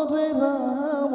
হরে Ram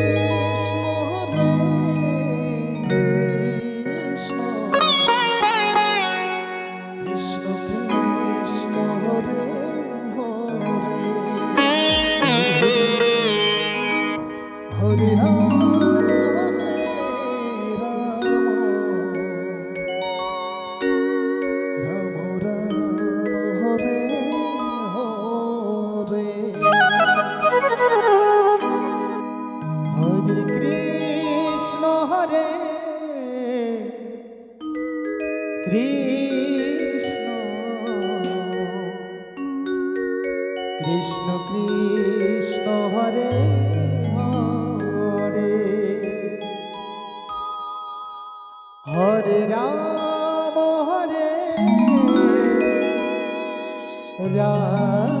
হরে Ram হরে Ram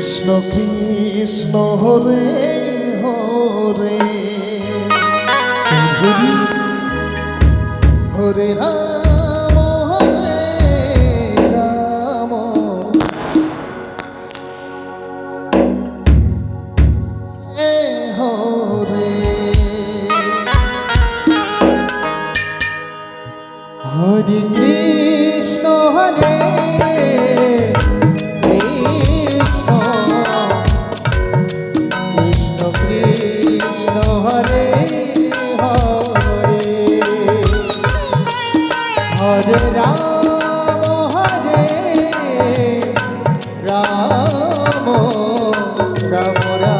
Krishna Krishna Hare Hare. হরে Ram হরে Ram. এ হরে। হরে Krishna হরে Ram Ram Ram